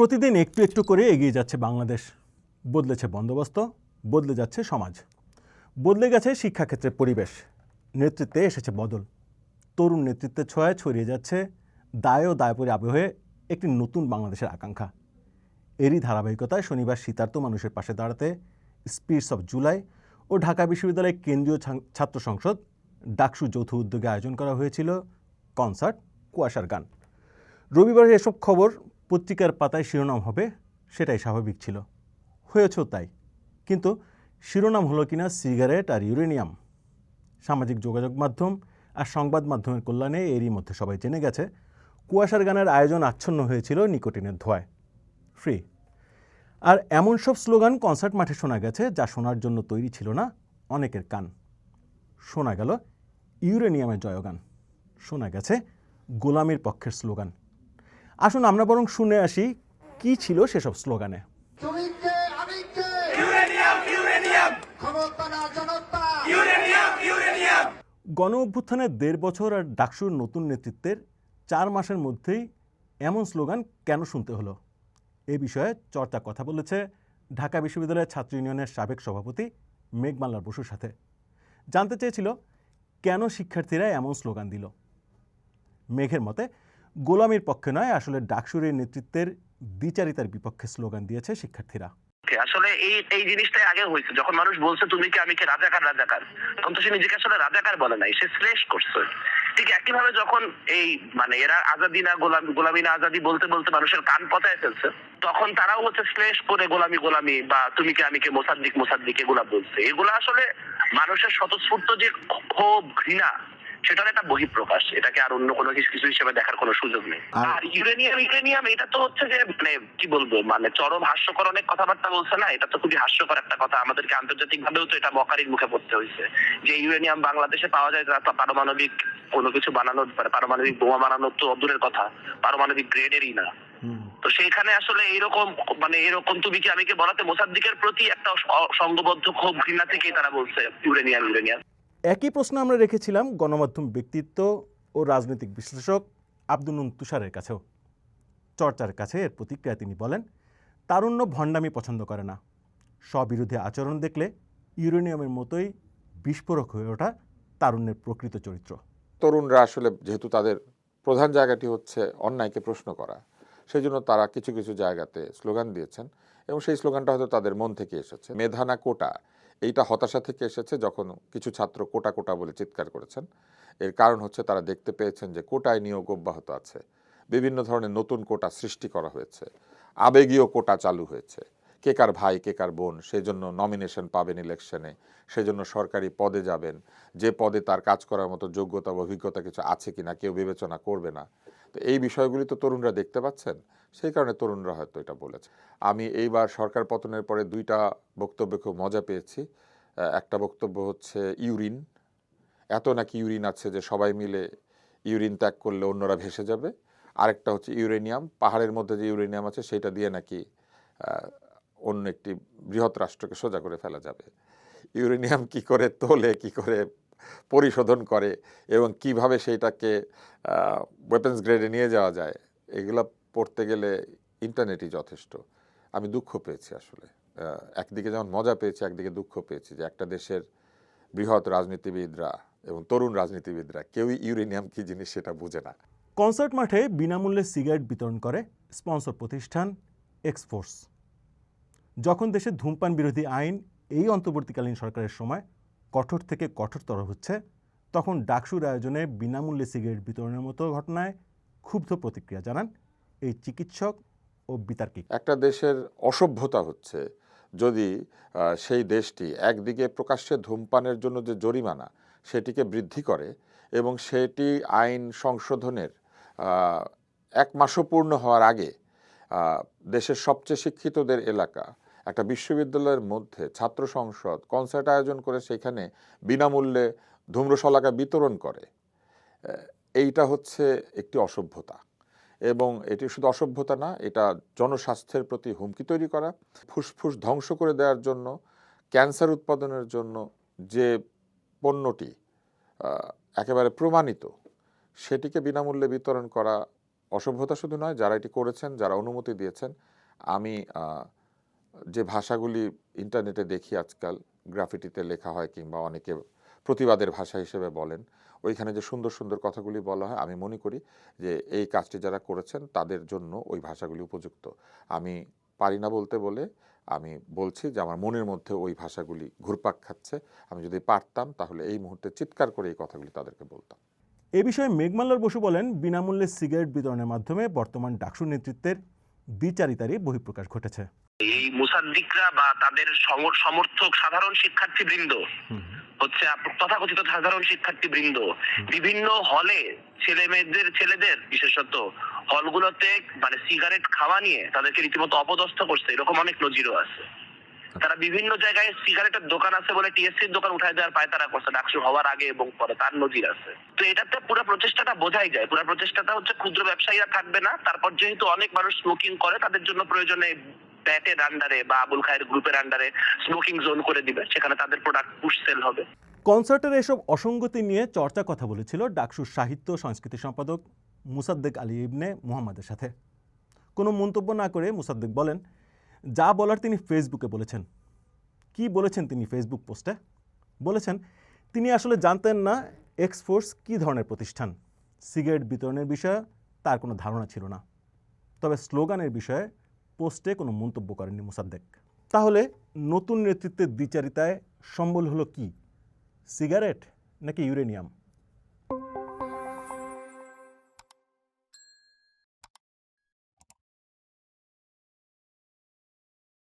প্রতিদিন একটু একটু করে এগিয়ে যাচ্ছে বাংলাদেশ। বদলেছে বন্দোবস্ত, বদলে যাচ্ছে সমাজ। বদলে গেছে শিক্ষাক্ষেত্রের পরিবেশ। নেতৃত্বে এসেছে বদল। তরুণ নেতৃত্বের ছোঁয়ায় ছড়িয়ে যাচ্ছে দায় ও দায়পরি আবহে একটি নতুন বাংলাদেশের আকাঙ্ক্ষা। এরই ধারাবাহিকতায় শনিবার শীতার্ত মানুষের পাশে দাঁড়াতে স্পিরিটস অফ জুলাই ও ঢাকা বিশ্ববিদ্যালয়ের কেন্দ্রীয় ছাত্র সংসদ ডাকসু যৌথ উদ্যোগে আয়োজন করা হয়েছিল কনসার্ট, কুয়াশার গান। রবিবার এসব খবর পত্রিকার পাতায় শিরোনাম হবে, সেটাই স্বাভাবিক ছিল। হয়েছেও তাই। কিন্তু শিরোনাম হলো কিনা সিগারেট আর ইউরেনিয়াম। সামাজিক যোগাযোগ মাধ্যম আর সংবাদ মাধ্যমের কল্যাণে এরই মধ্যে সবাই জেনে গেছে, কুয়াশার গানের আয়োজন আচ্ছন্ন হয়েছিল নিকোটিনের ধোঁয়ায়। ফ্রি। আর এমন সব স্লোগান কনসার্ট মাঠে শোনা গেছে, যা শোনার জন্য তৈরি ছিল না অনেকের কান। শোনা গেল ইউরেনিয়ামের জয়গান। শোনা গেছে গোলামির পক্ষের স্লোগান। আসুন আমরা বরং শুনে আসি কি ছিল সেসব স্লোগানে? তুমি কে আমি কে ইউরেনিয়াম ইউরেনিয়াম। ক্ষমতা না জনতা। Uranium uranium. গণ অভ্যুত্থানের দেড় বছর আর ডাকসুর নতুন নেতৃত্বের চার মাসের মধ্যেই এমন স্লোগান কেন শুনতে হলো? এ বিষয়ে চর্চা কথা বলেছে ঢাকা বিশ্ববিদ্যালয়ের ছাত্র ইউনিয়নের সাবেক সভাপতি মেঘমাল্লার বসুর সাথে। জানতে চেয়েছিল কেন শিক্ষার্থীরা এমন স্লোগান দিল? মেঘের মতে গোলামির পক্ষে নয়, আসলে ডাকসুরের নেতৃত্বের দ্বিচারিতার বিপক্ষে স্লোগান দিয়েছে শিক্ষার্থীরা। আসলে এই এই জিনিসটাই আগে হয়েছে। যখন মানুষ বলছে, তুমি কি আমি কি রাজাকার রাজাকার? তখন তো সে নিজেকে আসলে রাজাকার বলে নাই, সে শ্লেষ করছে। ঠিক একইভাবে যখন এই মানে এরা আজাদি না গোলাম, গোলামি না আজাদি বলতে বলতে মানুষের কান পতায় ফেলছে, তখন তারাও হচ্ছে শ্লেষ করে গোলামি গোলামি বা তুমি কি আমি কে মোসাদ্দিক মোসাদ্দিক এগুলা বলছে। এগুলা আসলে মানুষের স্বতঃস্ফূর্ত যে ক্ষোভ, ঘৃণা সেটার একটা বহিঃপ্রকাশ। এটাকে আর অন্য কোনো কিছু হিসেবে দেখার কোনো সুযোগ নেই। আর- ইউরেনিয়াম ইউরেনিয়াম এটা তো হচ্ছে যে মানে কি বলব? মানে চরম হাস্যকর অনেক কথাবার্তা বলছে না? এটা তো খুবই হাস্যকর একটা কথা। আমাদেরকে আন্তর্জাতিক ভাবেও তো এটা মকারির মুখে পড়তে হয়েছে। যে ইউরেনিয়াম বাংলাদেশে পাওয়া যায় তো পারমাণবিক কোনো কিছু বানানোর মানে পারমাণবিক বোমা বানানোর তো দূরের কথা। পারমাণবিক গ্রেডেরই না। তো সেইখানে আসলে এইরকম মানে এরকম তুমি কি আমি কি বলাতে মোসাদ্দিকের প্রতি একটা সংঘবদ্ধ ক্ষোভ ঘৃণা থেকেই তারা বলছে ইউরেনিয়াম ইউরেনিয়াম। একই প্রশ্ন আমরা রেখেছিলাম গণমাধ্যম ব্যক্তিত্ব ও রাজনৈতিক বিশ্লেষক আব্দুল তুষারের কাছেও। চর্চার কাছে এর প্রতিক্রিয়া তিনি বলেন, তারুণ্য ভণ্ডামি পছন্দ করে না। স্ববিরোধী আচরণ দেখলে ইউরেনিয়ামের মতোই বিস্ফোরক হয়ে ওঠা তারুণ্যের প্রকৃত চরিত্র। তরুণরা আসলে যেহেতু তাদের প্রধান জায়গাটি হচ্ছে অন্যায়কে প্রশ্ন করা সেই জন্য তারা কিছু কিছু জায়গাতে স্লোগান দিয়েছেন এবং সেই স্লোগানটা হয়তো তাদের মন থেকে এসেছে। মেধানা কোটা এইটা হতাশা থেকে এসেছে যখন কিছু ছাত্র কোটা কোটা বলে চিৎকার করেছেন। এর কারণ হচ্ছে তারা দেখতে পেয়েছেন যে কোটায় নিয়োগ অব্যাহত আছে। বিভিন্ন ধরনের নতুন কোটা সৃষ্টি করা হয়েছে। আবেগীয় কোটা চালু হয়েছে। কে কার ভাই, কে কার বোন সেই জন্য নমিনেশন পাবেন ইলেকশনে সেজন্য সরকারি পদে যাবেন। যে পদে তার কাজ করার মতো যোগ্যতা বা অভিজ্ঞতা কিছু আছে কিনা, কেউ বিবেচনা করবে না। তো এই বিষয়গুলি তো তরুণরা দেখতে পাচ্ছেন, সেই কারণে তরুণরা হয়তো এটা বলেছে। আমি এইবার সরকার পতনের পরে দুইটা বক্তব্যে খুব মজা পেয়েছি। একটা বক্তব্য হচ্ছে ইউরিন। এত নাকি ইউরিন আছে যে সবাই মিলে ইউরিন ত্যাগ করলে অন্যরা ভেসে যাবে। আরেকটা হচ্ছে ইউরেনিয়াম। পাহাড়ের মধ্যে যে ইউরেনিয়াম আছে, সেটা দিয়ে নাকি অন্য একটি বৃহৎ রাষ্ট্রকে সোজা করে ফেলা যাবে। ইউরেনিয়াম কি করে তোলে, কি করে পরিশোধন করে এবং কীভাবে সেইটাকে ওয়েপেন্স গ্রেডে নিয়ে যাওয়া যায়, এগুলো পড়তে গেলে ইন্টারনেটই যথেষ্ট। আমি দুঃখ পেয়েছি আসলে। একদিকে যেমন মজা পেয়েছি, একদিকে দুঃখ পেয়েছি যে একটা দেশের বৃহৎ রাজনীতিবিদরা এবং তরুণ রাজনীতিবিদরা কেউই ইউরেনিয়াম কি জিনিস সেটা বুঝে না। কনসার্ট মাঠে বিনামূল্যে সিগারেট বিতরণ করে স্পন্সর প্রতিষ্ঠান এক্সফোর্স যখন দেশে ধূমপান বিরোধী আইন এই অন্তর্বর্তীকালীন সরকারের সময় কঠোর থেকে কঠোরতর হচ্ছে, তখন ডাকসুর আয়োজনে বিনামূল্যে সিগারেট বিতরণের মতো ঘটনায় ক্ষুব্ধ প্রতিক্রিয়া জানান এই চিকিৎসক ও বিতার্কিক। একটা দেশের অসভ্যতা হচ্ছে যদি সেই দেশটি একদিকে প্রকাশ্যে ধূমপানের জন্য যে জরিমানা সেটিকে বৃদ্ধি করে এবং সেটি আইন সংশোধনের এক মাসও পূর্ণ হওয়ার আগে দেশের সবচেয়ে শিক্ষিতদের এলাকা একটা বিশ্ববিদ্যালয়ের মধ্যে ছাত্র সংসদ কনসার্ট আয়োজন করে সেখানে বিনামূল্যে ধূম্রশলাকা বিতরণ করে। এইটা হচ্ছে একটি অসভ্যতা এবং এটি শুধু অসভ্যতা না, এটা জনস্বাস্থ্যের প্রতি হুমকি তৈরি করা, ফুসফুস ধ্বংস করে দেওয়ার জন্য, ক্যান্সার উৎপাদনের জন্য যে পণ্যটি একেবারে প্রমাণিত, সেটিকে বিনামূল্যে বিতরণ করা অসভ্যতা শুধু নয়, যারা এটি করেছেন, যারা অনুমতি দিয়েছেন, আমি যে ভাষাগুলি ইন্টারনেটে দেখি আজকাল, গ্রাফিটিতে লেখা হয় কিংবা অনেকে প্রতিবাদের ভাষা হিসেবে বলেন, ওইখানে যে সুন্দর সুন্দর কথাগুলি বলা হয়, আমি মনে করি যে এই কাজটি যারা করেছেন, তাদের জন্য ওই ভাষাগুলি উপযুক্ত। আমি পারি না বলতে বলে, আমি বলছি যে আমার মনের মধ্যে ওই ভাষাগুলি ঘুরপাক খাচ্ছে, আমি যদি পারতাম তাহলে এই মুহূর্তে চিৎকার করে এই কথাগুলি তাদেরকে বলতাম। এ বিষয়ে মেঘমাল্লার বসু বলেন, বিনামূল্যে সিগারেট বিতরণের মাধ্যমে বর্তমান ডাকসু নেতৃত্বের দ্বিচারিতারই বহিঃপ্রকাশ ঘটেছে। এই মুসাদ্দিকরা বা তাদের সমর্থক সাধারণ শিক্ষার্থী বৃন্দ হচ্ছে তথাকথিত সাধারণ শিক্ষার্থী বৃন্দ বিভিন্ন হলে ছেলে মেয়েদের ছেলেদের বিশেষত হলগুলোতে মানে সিগারেট খাওয়া নিয়ে তাদেরকে রীতিমতো অপদস্থ করছে এরকম অনেক নজিরও আছে। তারা বিভিন্ন জায়গায় সিগারেটের দোকান আছে বলে টিএসসির দোকান উঠায় দেওয়ার পায় তারা করছে ডাকসু হওয়ার আগে এবং পরে তার নজির আছে। তো এটাতে পুরো প্রচেষ্টাটা বোঝাই যায়। পুরো প্রচেষ্টাটা হচ্ছে ক্ষুদ্র ব্যবসায়ীরা থাকবে না তারপর যেহেতু অনেক মানুষ স্মোকিং করে তাদের জন্য প্রয়োজনে ব্যাটের আন্ডারে বা আবুল খায়ের গ্রুপের আন্ডারে স্মোকিং জোন করে দিবে সেখানে তাদের প্রোডাক্ট পুশ সেল হবে। কনসার্টের এসব অসঙ্গতি নিয়ে চর্চা কথা বলেছিল ডাকসুর সাহিত্য সংস্কৃতি সম্পাদক মুসাদ্দেক আলী ইবনে মুহাম্মাদের সাথে। কোনো মন্তব্য না করে মুসাদ্দেক বলেন যা বলার তিনি ফেসবুকে বলেছেন। কি বলেছেন তিনি ফেসবুক পোস্টে বলেছেন, তিনি আসলে জানতেন না এক্সফোর্স কী ধরনের প্রতিষ্ঠান। সিগারেট বিতরণের বিষয়ে তার কোনো ধারণা ছিল না। তবে স্লোগানের বিষয়ে পোস্টে কোনো মন্তব্য করেননি মুসাদ্দেক। তাহলে নতুন নেতৃত্বের দ্বিচারিতায় সম্বল হলো কি? সিগারেট নাকি ইউরেনিয়াম?